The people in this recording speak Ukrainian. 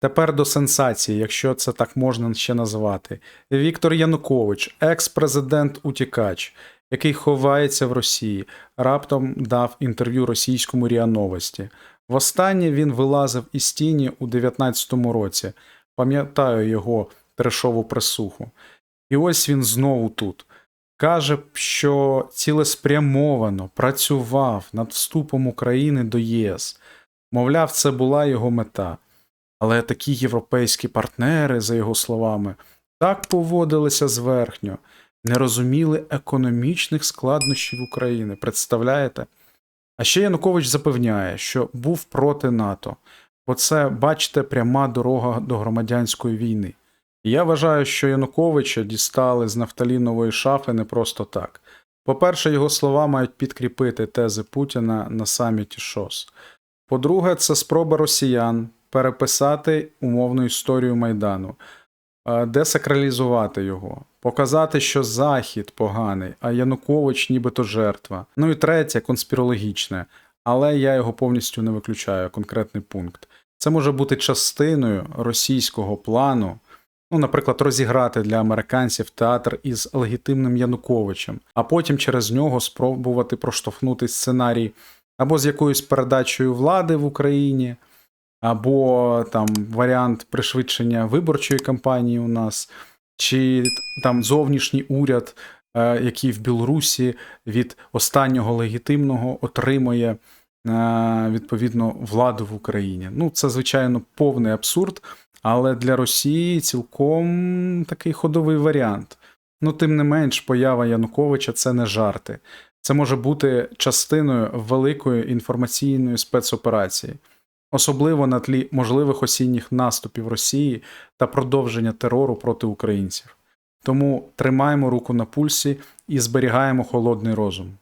Тепер до сенсації, якщо це так можна ще назвати. Віктор Янукович, екс-президент Утікач, який ховається в Росії, раптом дав інтерв'ю російському РІА Новості. Востаннє він вилазив із тіні у 19-му році. Пам'ятаю його трешову присуху. І ось він знову тут. Каже, що цілеспрямовано працював над вступом України до ЄС. Мовляв, це була його мета. Але такі європейські партнери, за його словами, так поводилися зверхньо, не розуміли економічних складнощів України. Представляєте? А ще Янукович запевняє, що був проти НАТО, бо це, бачите, пряма дорога до громадянської війни. І я вважаю, що Януковича дістали з нафталінової шафи не просто так. По-перше, його слова мають підкріпити тези Путіна на саміті ШОС. По-друге, це спроба росіян переписати умовну історію Майдану, десакралізувати його, показати, що Захід поганий, а Янукович нібито жертва. Ну і третє, конспірологічне, але я його повністю не виключаю, конкретний пункт. Це може бути частиною російського плану. Ну, наприклад, розіграти для американців театр із легітимним Януковичем, а потім через нього спробувати проштовхнути сценарій або з якоюсь передачею влади в Україні, або там варіант пришвидшення виборчої кампанії у нас, чи там зовнішній уряд, е, який в Білорусі від останнього легітимного отримує е, відповідно владу в Україні. Ну, це звичайно повний абсурд, але для Росії цілком такий ходовий варіант. Ну, тим не менш, поява Януковича це не жарти. Це може бути частиною великої інформаційної спецоперації, особливо на тлі можливих осінніх наступів Росії та продовження терору проти українців. Тому тримаємо руку на пульсі і зберігаємо холодний розум.